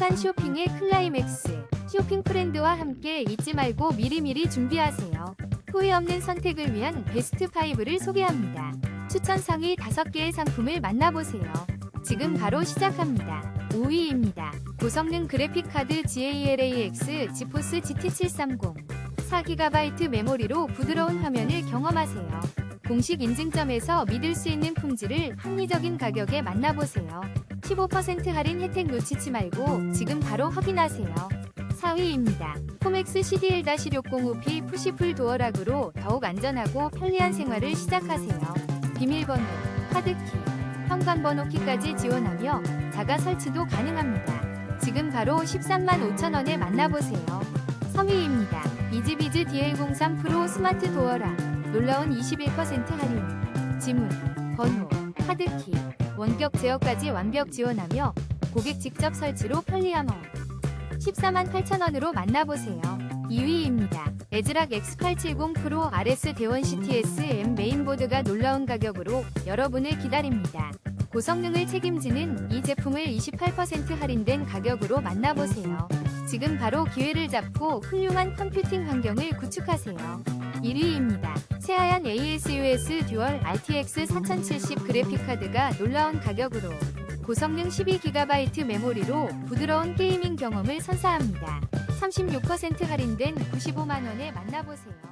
행복한 쇼핑의 클라이맥스. 쇼핑 프렌드와 함께 잊지 말고 미리미리 준비하세요. 후회 없는 선택을 위한 베스트 5를 소개합니다. 추천 상위 5개의 상품을 만나보세요. 지금 바로 시작합니다. 5위입니다. 고성능 그래픽카드 GALAX 지포스 GT730 4GB 메모리로 부드러운 화면을 경험하세요. 공식 인증점에서 믿을 수 있는 품질을 합리적인 가격에 만나보세요. 15% 할인 혜택 놓치지 말고 지금 바로 확인하세요. 4위입니다. 포맥스 CDL-605P 푸시풀 도어락으로 더욱 안전하고 편리한 생활을 시작하세요. 비밀번호, 카드키, 현관번호 키까지 지원하며 자가 설치도 가능합니다. 지금 바로 13만 5천원에 만나보세요. 3위입니다. 이지비즈 DL03 프로 스마트 도어락 놀라운 21% 할인 지문, 번호, 카드키, 원격 제어까지 완벽 지원하며 고객 직접 설치로 편리함 업 14만 8천원으로 만나보세요. 2위입니다. 에즈락 X870 프로 RS 대원 CTS M 메인보드가 놀라운 가격으로 여러분을 기다립니다. 고성능을 책임지는 이 제품을 28% 할인된 가격으로 만나보세요. 지금 바로 기회를 잡고 훌륭한 컴퓨팅 환경을 구축하세요. 1위입니다. 새하얀 ASUS 듀얼 RTX 4070 그래픽카드가 놀라운 가격으로 고성능 12GB 메모리로 부드러운 게이밍 경험을 선사합니다. 36% 할인된 95만원에 만나보세요.